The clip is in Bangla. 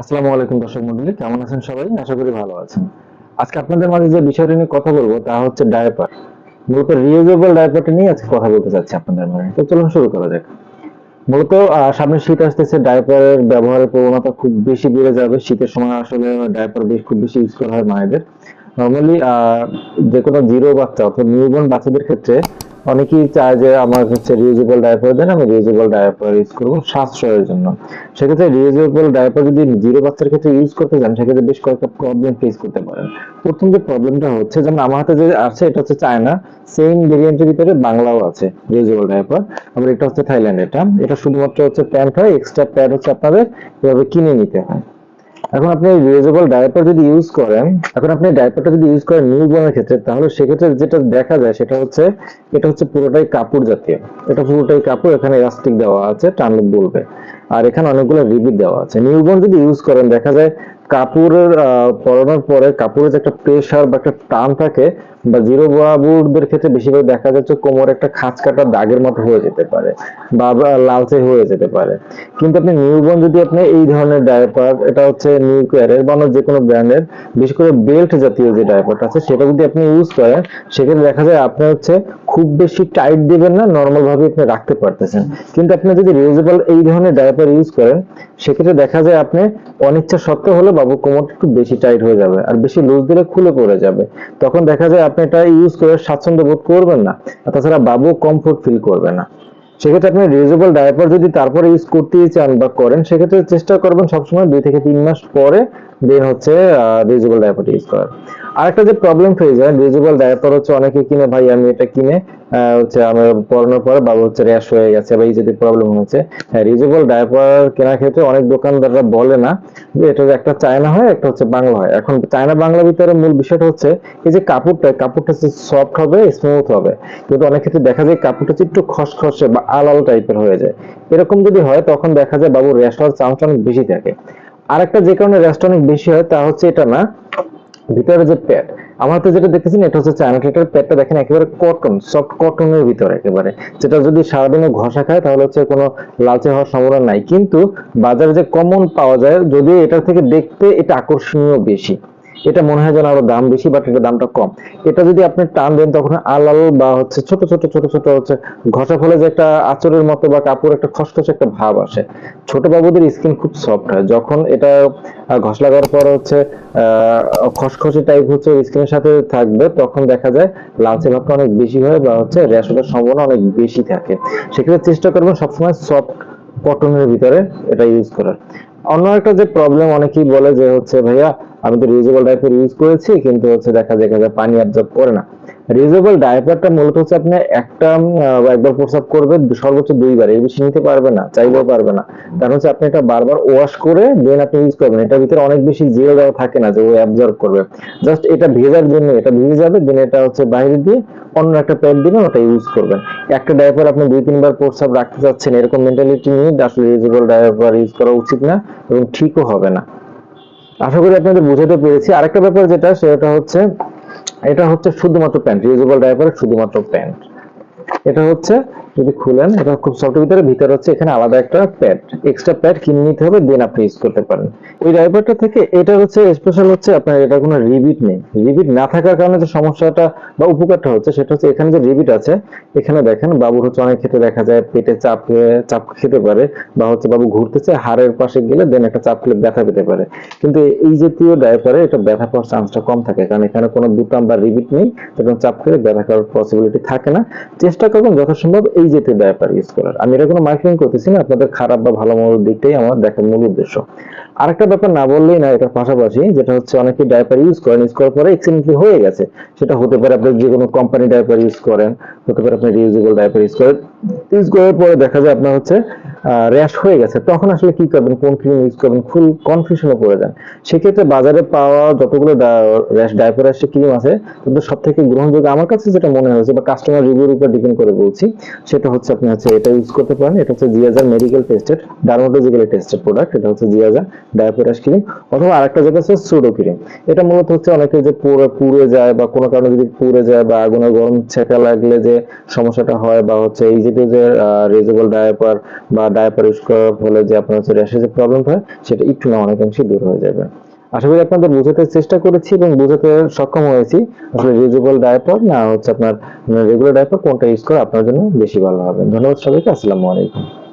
আসসালামু আলাইকুম দর্শক মন্ডলী, কেমন আছেন সবাই? আশা করি ভালো আছেন। আজকে আপনাদের মাঝে যে বিষয়টা নিয়ে কথা বলব, তা হচ্ছে ডায়াপার মূলত রিউজেবল ডায়াপারটা নিয়ে আজকে কথা বলতে চাচ্ছি আপনাদের মাঝে। তো চলুন শুরু করা যাক। মূলত সামনে শীত আসতেছে ডায়াপারের ব্যবহারের প্রবণতা খুব বেশি বেড়ে যাবে। শীতের সময় আসলে ডায়াপার বেশ খুব বেশি ইউজ করা হয় মায়েদের। নর্মালি যে কোনো জিরো বাচ্চা অর্থাৎ নিউবর্ন বাচ্চাদের ক্ষেত্রে অনেকেই চায় যে আমার হচ্ছে রিউজেবল ডায়াপার দেন, আমি রিউজেবল ডায়াপার ইউজ করব সাশ্রয়ের জন্য। সেক্ষেত্রে রিউজেবল ডায়াপার যদি জিরো বাচ্চার ক্ষেত্রে ইউজ করতে যান, সেক্ষেত্রে বেশ কয়েকটা প্রবলেম ফেস করতে পারেন। প্রথম যে প্রবলেমটা হচ্ছে, যেমন আমার হাতে যে আছে, এটা হচ্ছে চায়না। সেম ভেরিয়েন্টের ভিতরে বাংলাও আছে রিউজেবল ডায়াপার আবার এটা হচ্ছে থাইল্যান্ড, এটা। এটা শুধুমাত্র হচ্ছে প্যান্ট হয় এক্সট্রা প্যাড হচ্ছে আপনাদের, এভাবে কিনে নিতে হয়। এখন আপনি রিউজেবল ডায়াপার যদি ইউজ করেন, এখন আপনি ডায়াপারটা যদি ইউজ করেন নিউ বর্নের ক্ষেত্রে, তাহলে সেক্ষেত্রে যেটা দেখা যায় সেটা হচ্ছে, এটা হচ্ছে পুরোটাই কাপড় জাতীয়। এটা পুরোটাই কাপড়, এখানে ইলাস্টিক দেওয়া আছে, টানলে বলবে। আর এখানে অনেকগুলো রিবিট দেওয়া আছে। নিউবর্ন যদি ইউজ করেন, দেখা যায় কাপড়ের আহ, পরানোর পরে কাপড়ের যে একটা প্রেশার বা একটা টান থাকে বা জিরো বাবুরদের ক্ষেত্রে বেশিরভাগ দেখা যাচ্ছে কোমর একটা খাঁচ কাটা দাগের মতো হয়ে যেতে পারে বা লালচে হয়ে যেতে পারে। কিন্তু আপনি নিউবর্ন যদি আপনি এই ধরনের ডায়াপার এটা হচ্ছে নিউ কেয়ারের বা যে কোনো ব্র্যান্ডের বিশেষ করে বেল্ট জাতীয় যে ডায়াপারটা আছে সেটা যদি আপনি ইউজ করেন সেক্ষেত্রে দেখা যায় আপনি হচ্ছে খুব বেশি টাইট দিবেন না নর্মাল ভাবে আপনি রাখতে পারতেছেন। কিন্তু আপনি যদি রিউজেবল এই ধরনের ডায়াপার ইউজ করেন, সেক্ষেত্রে দেখা যায় আপনি অনিচ্ছা সত্ত্বেও হলে বাবু কোমরটা একটু বেশি টাইট হয়ে যাবে আর বেশি লুজ দিলে খুলে পড়ে যাবে। তখন দেখা যায় আপনি এটা ইউজ করে স্বাচ্ছন্দ্য বোধ করবেন না তাছাড়া বাবু কমফোর্ট ফিল করবে না। সেক্ষেত্রে আপনি রিউজেবল ডায়াপার যদি তারপরে ইউজ করতেই চান বা করেন, সেক্ষেত্রে চেষ্টা করবেন সবসময় দুই থেকে তিন মাস পরে দেন হচ্ছে রিউজেবল ডায়াপার ইউজ করার। আরেকটা যে প্রবলেম হয় রিউজেবল ডায়াপার হচ্ছে অনেকে কিনে, ভাই, আমি এটা কিনে হচ্ছে আমার পরানোর পরে বাবু হচ্ছে র্যাশ হয়ে গেছে বা যদি প্রবলেম হয়েছে। হ্যাঁ রিউজেবল ডায়াপার কেনার ক্ষেত্রে অনেক দোকানদাররা বলে না, যে এটা একটা চায়না হয়, একটা হচ্ছে বাংলা হয়। এখন চায়না বাংলা ভিতরে মূল বিষয়টা হচ্ছে, এই যে কাপড়টা কাপড়টা সফট হবে স্মুথ হবে। কিন্তু অনেক ক্ষেত্রে দেখা যায় কাপড়টা একটু খসখসে বা আলাল টাইপের হয়ে যায়। এরকম যদি হয়, তখন দেখা যায় বাবু র্যাশ হওয়ার চান্সটা অনেক বেশি থাকে। আরেকটা যে কারণে র্যাশটা অনেক বেশি হয়, তা হচ্ছে এটা না ভিতরে যে প্যাড আমার তো যেটা দেখতেছেন এটা হচ্ছে চায়না টেটার প্যাডটা দেখেন একেবারে কটন সফট কটনের ভিতরে একেবারে। যেটা যদি সারাদিনে ঘষা খায়, তাহলে হচ্ছে কোনো লালচে হওয়ার সম্ভাবনা নাই। কিন্তু বাজারে যে কমন পাওয়া যায়, যদিও এটার থেকে দেখতে এটা আকর্ষণীয় বেশি। এটা মনে হয় যেন আরও দাম বেশি বাট এটা দামটা কম। এটা যদি আপনি টান দেন, তখন আলাল বা হচ্ছে ছোট ছোট ছোট ছোট হচ্ছে ঘষা ফলে যে একটা আঁচড়ের মতো বা কাপড় একটা খসখসে একটা ভাব আসে। ছোট বাবুদের স্কিন খুব সফট হয়। যখন এটা ঘষ লাগার পর হচ্ছে খসখসে টাইপ হচ্ছে স্কিনের সাথে থাকবে, তখন দেখা যায় লালচে ভাবটা অনেক বেশি হয় বা হচ্ছে র্যাশ সম্ভাবনা অনেক বেশি থাকে। সেক্ষেত্রে চেষ্টা করবেন সবসময় সফট কটনের ভিতরে এটা ইউজ করার। অন্য একটা যে প্রবলেম অনেকেই বলে যে হচ্ছে, ভাইয়া, আমি তো রিউজেবল ডাইপার ইউজ করেছি, কিন্তু হচ্ছে দেখা যায় পানি অ্যাবজর্ব করে না। রিউজেবল ডাইপারটা মূলত হচ্ছে আপনি একটা একবার প্রস্রাব করবে সর্বোচ্চ দুইবার। এর বেশি নিতে পারবে না, চাইলেও পারবে না। কারণ হচ্ছে আপনি এটা বারবার ওয়াশ করে দেন আপনি ইউজ করবেন। এটার ভিতরে অনেক বেশি জেল দেওয়া থাকে না যে ও অ্যাবজর্ব করবে। জাস্ট এটা ভেজার জন্য এটা ভিজে যাবে দেন এটা হচ্ছে বাইরে দিয়ে অন্য একটা প্যাড দিবেন, ওটা ইউজ করবেন। একটা ডাইপার আপনি দুই, তিনবার প্রস্রাব রাখতে চাচ্ছেন এরকম মেন্টালিটি নিয়ে আসলে রিউজেবল ডাইপার ইউজ করা উচিত না এবং ঠিকও হবে না। আশা করি আপনাদের বুঝাতে পেরেছি। আরেকটা ব্যাপার যেটা, সেটা হচ্ছে এটা হচ্ছে শুধুমাত্র প্যান্ট রিউজেবল ডাইপার শুধুমাত্র প্যান্ট। এটা হচ্ছে যদি খুলেন, এটা খুব সফটের ভিতরে ভিতরে হচ্ছে এখানে আলাদা একটা প্যাড এক্সট্রা প্যাড কিনে নিতে হবে দেন আপনি ইউজ করতে পারেন। ওই ডাইপারটা থেকে এটা হচ্ছে স্পেশাল হচ্ছে আপনার এটা কোনো রিবিট নেই। রিবিট না থাকার কারণে যে সমস্যাটা বা উপকারটা হচ্ছে, সেটা হচ্ছে এখানে যে রিবিট আছে, এখানে দেখেন বাবুর হচ্ছে অনেক ক্ষেত্রে দেখা যায় পেটে চাপ চাপ খেতে পারে বা হচ্ছে বাবু ঘুরতেছে, হাড়ের পাশে গেলে দেন একটা চাপ খেলে ব্যথা পেতে পারে। কিন্তু এই জাতীয় ডাইপারে এটা ব্যথা পাওয়ার চান্সটা কম থাকে, কারণ এখানে কোনো বুতাম বা রিবিট নেই, এবং চাপ খেলে ব্যথা করার পসিবিলিটি থাকে না। চেষ্টা করবেন যথাসম্ভব এই জাতীয় ডাইপার ইউজ করার আমি এটা কোনো মার্কেটিং করতেছি না, আপনাদের খারাপ বা ভালো মন্দ দিকটাই আমার দেখার মূল উদ্দেশ্য। আরেকটা ব্যাপার না বললেই না, এটার পাশাপাশি যেটা হচ্ছে অনেকে ডাইপার ইউজ করেন ইউজ করার পরে এক্সিডেন্টলি হয়ে গেছে? সেটা হতে পারে আপনি যে কোনো কোম্পানি ডাইপার ইউজ করেন, হতে পারে আপনি রিউজেবল ডাইপার ইউজ করেন। ইউজ করার পরে দেখা যায় আপনার হচ্ছে র্যাশ হয়ে গেছে। তখন আসলে কি করবেন? কোন ক্রিম ইউজ করবেন? ফুল কনফিউশনে পড়ে যান। সেক্ষেত্রে বাজারে পাওয়া যতগুলো র্যাশ ডাইপার আসছে ক্রিম আছে কিন্তু সব থেকে গ্রহণযোগ্য আমার কাছে যেটা মনে হয়েছে বা কাস্টমার রিভিউর উপর ডিপেন্ড করে বলছি, সেটা সেটা হচ্ছে আপনি হচ্ছে এটা ইউজ করতে পারেন, এটা হচ্ছে জিয়াজার medical tested dermatologically tested product এটা হচ্ছে জিয়াজার ডায়াপোরাস ক্রিম অথবা আরেকটা যেটা হচ্ছে সুডো ক্রিম এটা মূলত হচ্ছে অনেকে যে পুরো, পুড়ে যায় বা কোনো কারণে যদি পুড়ে যায় বা আগুনে গরম ছেঁকা লাগলে যে সমস্যাটা হয় বা হচ্ছে এই যে যে রিজেবল ডায়াপার বা ডায়াপার ইউজ করার ফলে যে আপনার হচ্ছে র্যাশের যে প্রবলেম হয়, সেটা একটু না অনেকাংশে দূর হয়ে যাবে। আশা করি আপনাদের বোঝাতে চেষ্টা করেছি এবং বোঝাতে সক্ষম হয়েছি। আসলে রিউজেবল ডায়াপার না হচ্ছে আপনার রেগুলার ডায়াপার কোনটা ইউজ করা আপনার জন্য বেশি ভালো হবে। ধন্যবাদ সবাইকে, আসসালামু আলাইকুম।